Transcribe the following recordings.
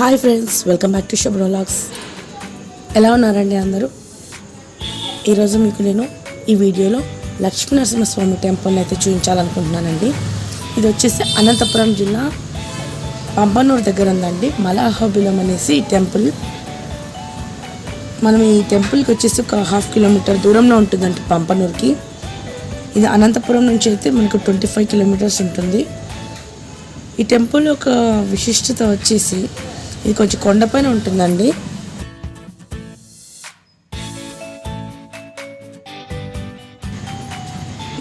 Hi friends welcome back to షబ్రోలాగ్స్ ఎలా ఉన్నారండి అందరూ? ఈరోజు మీకు నేను ఈ వీడియోలో లక్ష్మీ నరసింహస్వామి టెంపుల్ని అయితే చూపించాలనుకుంటున్నానండి. ఇది వచ్చేసి అనంతపురం జిల్లా పంపనూరు దగ్గర ఉందండి. మలాహబిలం అనేసి ఈ టెంపుల్. మనం ఈ టెంపుల్కి వచ్చేసి ఒక హాఫ్ కిలోమీటర్ దూరంలో ఉంటుందండి పంపనూరుకి ఇది అనంతపురం నుంచి అయితే మనకు ట్వంటీ ఫైవ్ కిలోమీటర్స్ ఉంటుంది. ఈ టెంపుల్ యొక్క విశిష్టత వచ్చేసి ఇది కొంచెం కొండపైన ఉంటుందండి.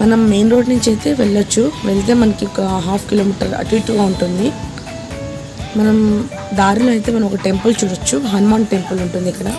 మనం మెయిన్ రోడ్ నుంచి అయితే వెళ్ళొచ్చు. వెళ్తే మనకి ఒక హాఫ్ కిలోమీటర్ అటు ఇటుగా ఉంటుంది. మనం దారిలో అయితే మనం ఒక టెంపుల్ చూడొచ్చు. హనుమాన్ టెంపుల్ ఉంటుంది ఇక్కడ.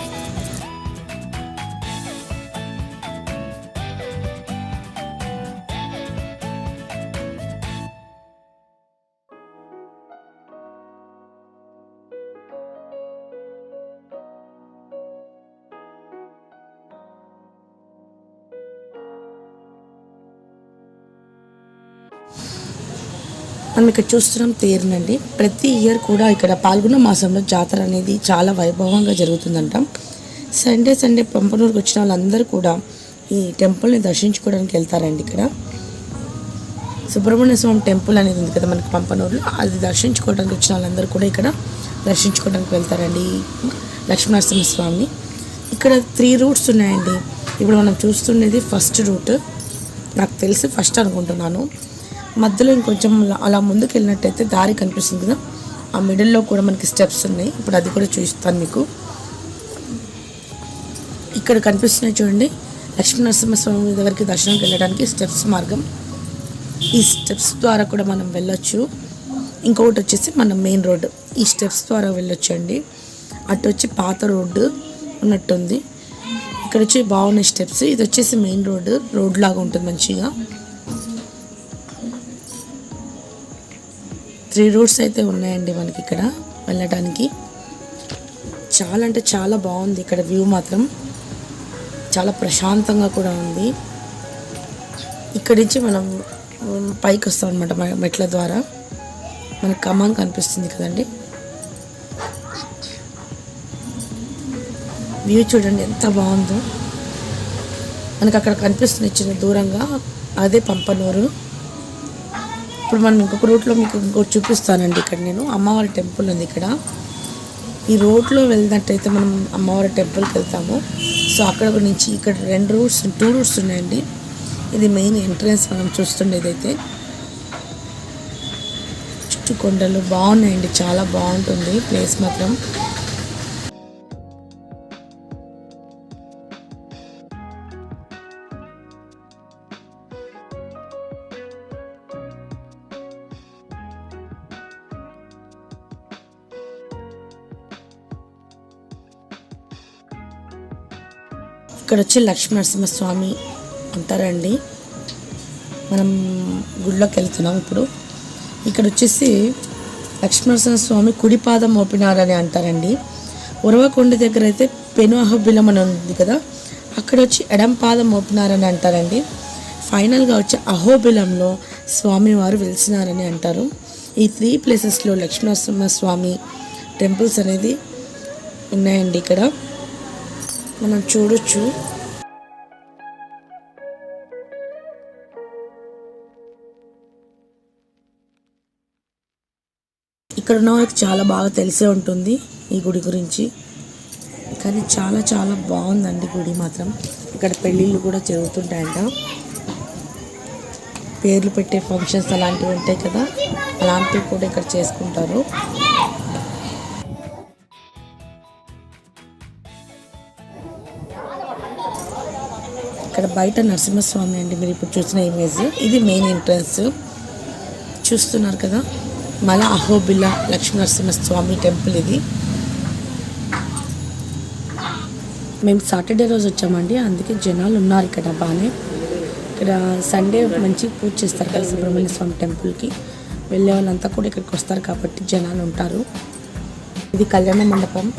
మనం ఇక్కడ చూస్తున్నాం తేరునండి. ప్రతి ఇయర్ కూడా ఇక్కడ పాల్గొన్న మాసంలో జాతర అనేది చాలా వైభవంగా జరుగుతుందంట. సండే సండే పంపనూరుకి వచ్చిన వాళ్ళందరూ కూడా ఈ టెంపుల్ని దర్శించుకోవడానికి వెళ్తారండి ఇక్కడ. సుబ్రహ్మణ్య స్వామి టెంపుల్ అనేది ఉంది కదా మనకి పంపనూరులో. అది దర్శించుకోవడానికి వచ్చిన వాళ్ళందరూ కూడా ఇక్కడ దర్శించుకోవడానికి వెళ్తారండి లక్ష్మీనరసింహ స్వామిని. ఇక్కడ త్రీ రూట్స్ ఉన్నాయండి. ఇప్పుడు మనం చూస్తున్నది ఫస్ట్ రూట్. నాకు తెలిసి ఫస్ట్ అనుకుంటున్నాను. మధ్యలో ఇంకొంచెం అలా- అలా ముందుకు వెళ్ళినట్టయితే దారి కనిపిస్తుంది కదా. ఆ మిడిల్లో కూడా మనకి స్టెప్స్ ఉన్నాయి. ఇప్పుడు అది కూడా చూపిస్తాను మీకు. ఇక్కడ కనిపిస్తున్నాయి చూడండి. లక్ష్మీ నరసింహస్వామి దగ్గరికి దర్శనంకి వెళ్ళడానికి స్టెప్స్ మార్గం. ఈ స్టెప్స్ ద్వారా కూడా మనం వెళ్ళొచ్చు. ఇంకొకటి వచ్చేసి మన మెయిన్ రోడ్ ఈ స్టెప్స్ ద్వారా వెళ్ళొచ్చు అండి. అటు వచ్చి పాత రోడ్డు ఉన్నట్టుంది. ఇక్కడ వచ్చి బాగున్నాయి స్టెప్స్. ఇది వచ్చేసి మెయిన్ రోడ్ రోడ్ లాగా ఉంటుంది మంచిగా. త్రీ రూట్స్ అయితే ఉన్నాయండి మనకి ఇక్కడ వెళ్ళడానికి చాలా అంటే చాలా బాగుంది ఇక్కడ వ్యూ మాత్రం. చాలా ప్రశాంతంగా కూడా ఉంది. ఇక్కడి నుంచి మనం పైకి వస్తాం అనమాట మెట్ల ద్వారా. మనకి కమాన్ కనిపిస్తుంది కదండి. వ్యూ చూడండి ఎంత బాగుందో. మనకు అక్కడ కనిపిస్తుంది చిన్న దూరంగా. అదే పంపనూరు. ఇప్పుడు మనం ఇంకొక రూట్లో మీకు ఇంకోటి చూపిస్తానండి. ఇక్కడ నేను అమ్మవారి టెంపుల్ ఉంది ఇక్కడ. ఈ రోడ్లో వెళ్ళినట్టయితే మనం అమ్మవారి టెంపుల్కి వెళ్తాము. సో అక్కడ నుంచి ఇక్కడ రెండు రూట్స్ టూ రూట్స్ ఉన్నాయండి. ఇది మెయిన్ ఎంట్రన్స్ మనం చూస్తుండేది అయితే చుట్టూ కొండలు బాగున్నాయండి. చాలా బాగుంటుంది ప్లేస్ మాత్రం. ఇక్కడ వచ్చి లక్ష్మీ నరసింహస్వామి అంటారండి. మనం గుడిలోకి వెళ్తున్నాం ఇప్పుడు. ఇక్కడ వచ్చేసి లక్ష్మీనరసింహస్వామి కుడి పాదం మోపినారని అంటారండి. ఉరవకొండ దగ్గర అయితే పెను అహోబిలం అని ఉంది కదా అక్కడ వచ్చి ఎడం పాదం మోపినారని అంటారండి. ఫైనల్గా వచ్చి అహోబిలంలో స్వామివారు వెలిసినారని అంటారు. ఈ త్రీ ప్లేసెస్లో లక్ష్మీనరసింహ స్వామి టెంపుల్స్ అనేది ఉన్నాయండి ఇక్కడ. మనం చూడొచ్చు. ఇక్కడ ఉన్న వాళ్ళకి చాలా బాగా తెలిసే ఉంటుంది ఈ గుడి గురించి. కానీ చాలా చాలా బాగుందండి గుడి మాత్రం. ఇక్కడ పెళ్ళిళ్ళు కూడా జరుగుతుంటాయంట. పేర్లు పెట్టే ఫంక్షన్స్ అలాంటివి ఉంటాయి కదా అలాంటివి కూడా ఇక్కడ చేసుకుంటారు. ఇక్కడ బయట నరసింహస్వామి అండి మీరు ఇప్పుడు చూసిన ఇమేజ్. ఇది మెయిన్ ఎంట్రన్స్. చూస్తున్నారు కదా? మల అహోబిల లక్ష్మీ నరసింహస్వామి టెంపుల్ ఇది. మేము సాటర్డే రోజు వచ్చామండి. అందుకే జనాలు ఉన్నారు ఇక్కడ బాగానే. ఇక్కడ సండే మంచి పూజ చేస్తారు కదా సుబ్రహ్మణ్య స్వామి టెంపుల్కి. వెళ్ళే వాళ్ళంతా కూడా ఇక్కడికి వస్తారు కాబట్టి జనాలు ఉంటారు. ఇది కళ్యాణ మండపం.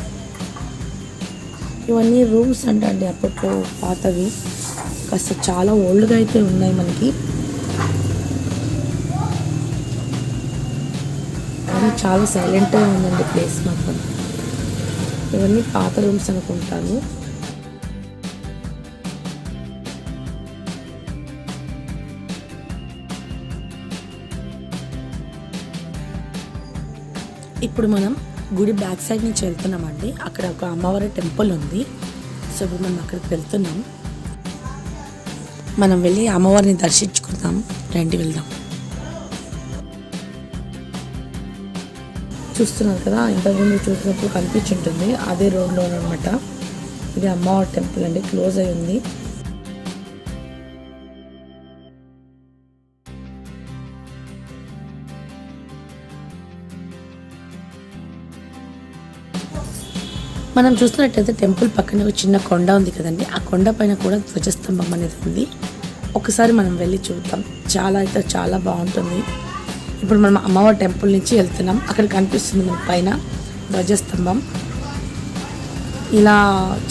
ఇవన్నీ రూమ్స్ అంటే అండి అప్పట్లో పాతవి. కాస్త చాలా ఓల్డ్గా అయితే ఉన్నాయి మనకి. కానీ చాలా సైలెంట్గా ఉందండి ప్లేస్ మాత్రం. ఇవన్నీ పాత రూమ్స్ అనుకుంటాను. ఇప్పుడు మనం గుడి బ్యాక్ సైడ్ నుంచి వెళ్తున్నామండి. అక్కడ ఒక అమ్మవారి టెంపుల్ ఉంది. సో ఇప్పుడు మనం అక్కడికి వెళ్తున్నాం. మనం వెళ్ళి అమ్మవారిని దర్శించుకుందాం. రండి వెళ్దాం. చూస్తున్నారు కదా ఇంతకుముందు చూసినప్పుడు కనిపించుంటుంది. అదే రోడ్లో అనమాట ఇది అమ్మవారి టెంపుల్ అండి క్లోజ్ అయి ఉంది మనం చూస్తున్నట్టయితే టెంపుల్ పక్కన ఒక చిన్న కొండ ఉంది కదండి. ఆ కొండ పైన కూడా ధ్వజస్తంభం అనేది ఉంది. ఒకసారి మనం వెళ్ళి చూద్దాం. చాలా అయితే చాలా బాగుంటుంది. ఇప్పుడు మనం అమ్మవారి టెంపుల్ నుంచి వెళ్తున్నాం. అక్కడ కనిపిస్తుంది మన పైన ధ్వజస్తంభం. ఇలా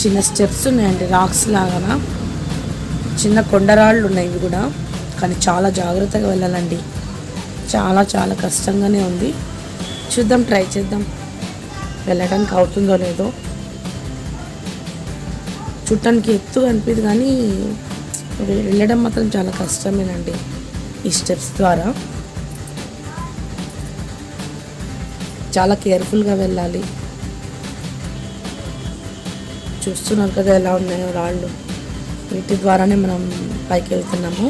చిన్న స్టెప్స్ ఉన్నాయండి. రాక్స్ లాగా చిన్న కొండరాళ్ళు ఉన్నాయి ఇవి కూడా. కానీ చాలా జాగ్రత్తగా వెళ్ళాలండి. చాలా చాలా కష్టంగానే ఉంది. చూద్దాం ట్రై చేద్దాం. వెళ్ళడానికి అవుతుందో లేదో. చూడటానికి ఎత్తు అనిపిదు కానీ వెళ్ళడం మాత్రం చాలా కష్టమేనండి ఈ స్టెప్స్ ద్వారా. చాలా కేర్ఫుల్గా వెళ్ళాలి. చూస్తున్నారు కదా ఎలా ఉన్నాయో రాళ్ళు. వీటి ద్వారానే మనం పైకి వెళ్తున్నాము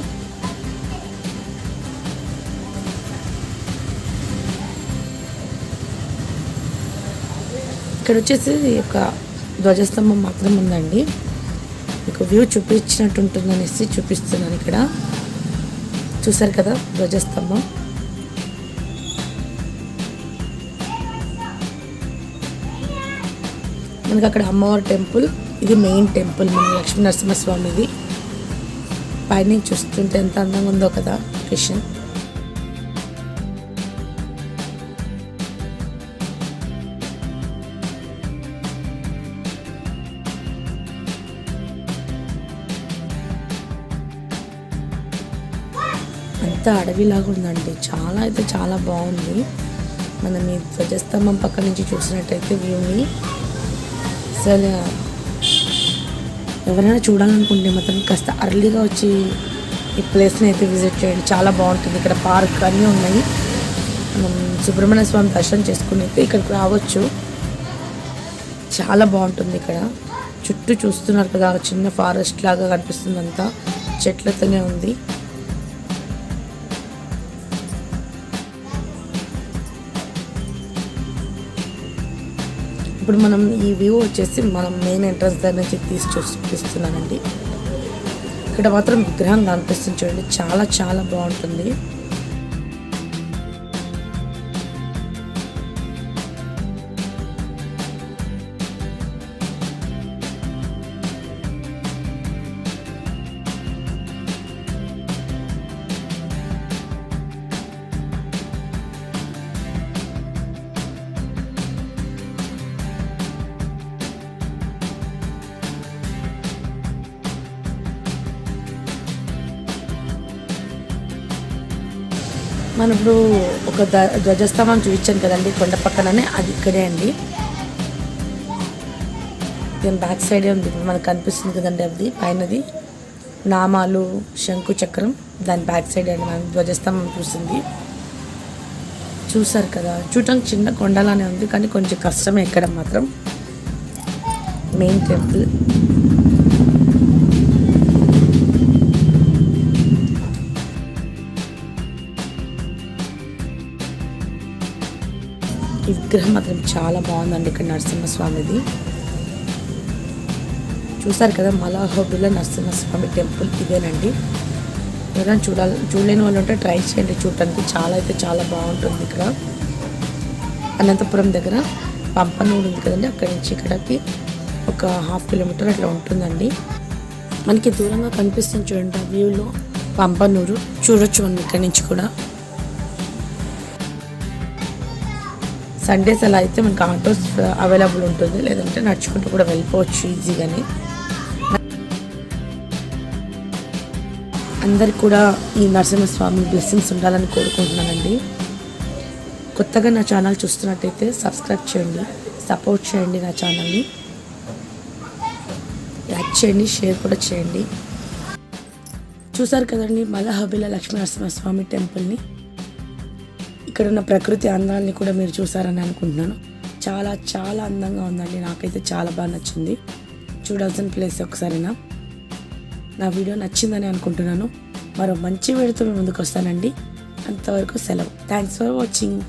ఇక్కడ వచ్చేసి ఒక ధ్వజస్తంభం మాత్రం ఉందండి. మీకు వ్యూ చూపించినట్టు ఉంటుందనేసి చూపిస్తున్నాను ఇక్కడ. చూసారు కదా ధ్వజస్తంభం. మనకి అక్కడ అమ్మవారి టెంపుల్ ఇది మెయిన్ టెంపుల్ మన లక్ష్మీ నరసింహస్వామిది. పైనుంచి చూస్తుంటే ఎంత అందంగా ఉందో కదా లొకేషన్ పెద్ద అడవిలాగా ఉందండి. చాలా అయితే చాలా బాగుంది. మనం ఈ ధ్వజస్తంభం పక్క నుంచి చూసినట్టయితే వ్యూని. అసలు ఎవరైనా చూడాలనుకుంటే మాత్రం కాస్త అర్లీగా వచ్చి ఈ ప్లేస్ని అయితే విజిట్ చేయండి. చాలా బాగుంటుంది. ఇక్కడ పార్క్ అన్నీ ఉన్నాయి. మనం సుబ్రహ్మణ్య స్వామి దర్శనం చేసుకుని అయితే ఇక్కడికి రావచ్చు. చాలా బాగుంటుంది ఇక్కడ. చుట్టూ చూస్తున్నారు కదా చిన్న ఫారెస్ట్ లాగా కనిపిస్తుంది అంతా చెట్లతోనే ఉంది. ఇప్పుడు మనం ఈ వ్యూ వచ్చేసి మనం మెయిన్ ఎంట్రన్స్ దగ్గర నుంచి తీసి చూపిస్తున్నానండి ఇక్కడ మాత్రం విగ్రహం కనిపిస్తుంది చూడండి. చాలా చాలా బాగుంటుంది. మనం ఇప్పుడు ఒక ధ్వజస్తంభం చూపించాను కదండి కొండ పక్కననే అది ఇక్కడే అండి. దీని బ్యాక్ సైడే ఉంది ఇప్పుడు మనకు కనిపిస్తుంది కదండి అది పైనది. నామాలు శంకు చక్రం దాని బ్యాక్ సైడ్ అండి మనం ధ్వజస్తంభం చూసింది చూసారు కదా చూడటానికి చిన్న కొండలానే ఉంది కానీ కొంచెం కష్టమే ఎక్కడం మాత్రం. మెయిన్ టెంపుల్ ఈ విగ్రహం మాత్రం చాలా బాగుందండి ఇక్కడ నరసింహస్వామిది. చూసారు కదా మలాహోబులో నరసింహస్వామి టెంపుల్ ఇదేనండి. ఎవరైనా చూడాలి? చూడలేని వాళ్ళు ఉంటే ట్రై చేయండి చూడటానికి. చాలా అయితే చాలా బాగుంటుంది ఇక్కడ. అనంతపురం దగ్గర పంపనూరు ఉంది కదండి. అక్కడి నుంచి ఇక్కడికి ఒక హాఫ్ కిలోమీటర్ అట్లా ఉంటుందండి. మనకి దూరంగా కనిపిస్తుంది చూడండి ఆ వ్యూలో పంపనూరు. చూడొచ్చు మనం ఇక్కడి నుంచి కూడా. సండేస్ అలా అయితే మనకి ఆటోస్ uh, అవైలబుల్ ఉంటుంది. లేదంటే నడుచుకుంటూ కూడా వెళ్ళిపోవచ్చు ఈజీగాని అందరికి కూడా ఈ నరసింహస్వామి బ్లెస్సింగ్స్ ఉండాలని కోరుకుంటున్నానండి. కొత్తగా నా ఛానల్ చూస్తున్నట్టయితే సబ్స్క్రైబ్ చేయండి సపోర్ట్ చేయండి నా ఛానల్ని లైక్ చేయండి షేర్ కూడా చేయండి. చూసారు కదండి మలహబిల లక్ష్మీనరసింహస్వామి టెంపుల్ని ఇక్కడ ఉన్న ప్రకృతి అందాన్ని కూడా మీరు చూసారని అనుకుంటున్నాను. చాలా చాలా అందంగా ఉందండి. నాకైతే చాలా బాగా నచ్చింది. చూడాల్సిన ప్లేస్ ఒకసారినా? నా వీడియో నచ్చిందని అనుకుంటున్నాను. మరో మంచి వీడియోతో మేము ముందుకు వస్తానండి. అంతవరకు సెలవు. Thanks for watching